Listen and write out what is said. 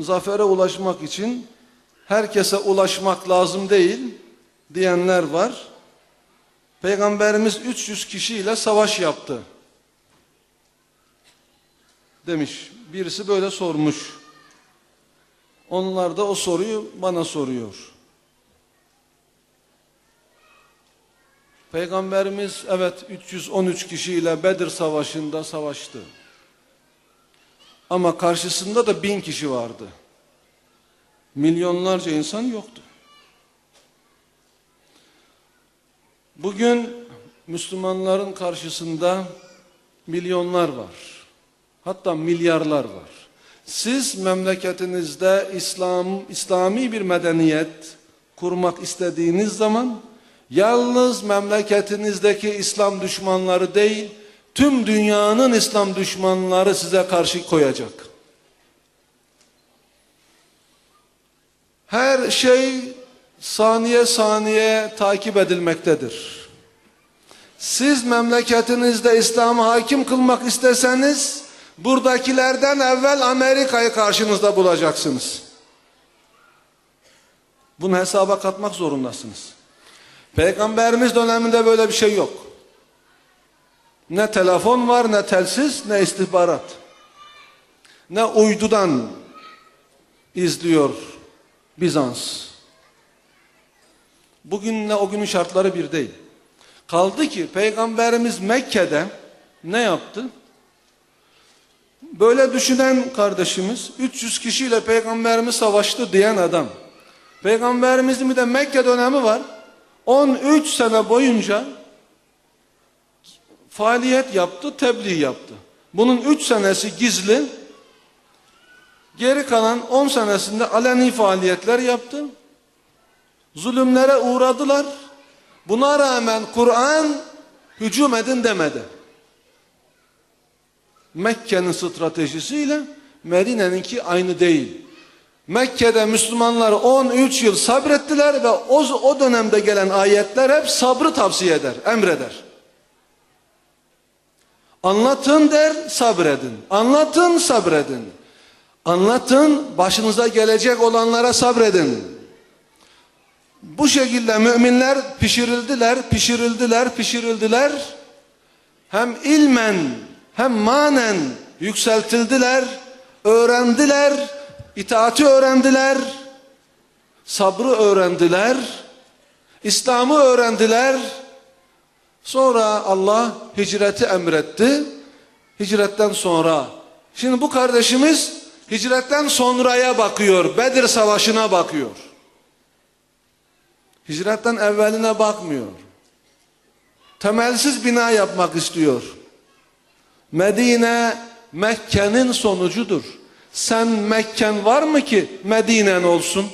zafere ulaşmak için herkese ulaşmak lazım değil diyenler var. Peygamberimiz 300 kişiyle savaş yaptı. Demiş. Birisi böyle sormuş. Onlar da o soruyu bana soruyor. Peygamberimiz evet 313 kişiyle Bedir Savaşı'nda savaştı. Ama karşısında da bin kişi vardı. Milyonlarca insan yoktu. Bugün Müslümanların karşısında milyonlar var. Hatta milyarlar var. Siz memleketinizde İslam, İslami bir medeniyet kurmak istediğiniz zaman yalnız memleketinizdeki İslam düşmanları değil, tüm dünyanın İslam düşmanları size karşı koyacak. Her şey saniye saniye takip edilmektedir. Siz memleketinizde İslam'ı hakim kılmak isteseniz buradakilerden evvel Amerika'yı karşınızda bulacaksınız. Bunu hesaba katmak zorundasınız. Peygamberimiz döneminde böyle bir şey yok. Ne telefon var, ne telsiz, ne istihbarat. Ne uydudan izliyor Bizans. Bugünle o günün şartları bir değil. Kaldı ki Peygamberimiz Mekke'de ne yaptı? Böyle düşünen kardeşimiz 300 kişiyle Peygamberimiz savaştı diyen adam. Peygamberimizin bir de Mekke dönemi var. 13 sene boyunca faaliyet yaptı, tebliğ yaptı. Bunun 3 senesi gizli, geri kalan 10 senesinde aleni faaliyetler yaptı. Zulümlere uğradılar. Buna rağmen Kur'an hücum edin demedi. Mekke'nin stratejisiyle Medine'ninki aynı değil. Mekke'de Müslümanlar 13 yıl sabrettiler ve o, o dönemde gelen ayetler hep sabrı tavsiye eder, emreder. Anlatın der, sabredin. Anlatın, sabredin. Anlatın, başınıza gelecek olanlara sabredin. Bu şekilde müminler pişirildiler, pişirildiler, pişirildiler. Hem ilmen hem manen yükseltildiler, öğrendiler, itaati öğrendiler, sabrı öğrendiler, İslam'ı öğrendiler. Sonra Allah hicreti emretti. Hicretten sonra. Şimdi bu kardeşimiz hicretten sonraya bakıyor. Bedir Savaşı'na bakıyor. Hicretten evveline bakmıyor. Temelsiz bina yapmak istiyor. Medine Mekke'nin sonucudur. Sen Mekken var mı ki Medine'n olsun?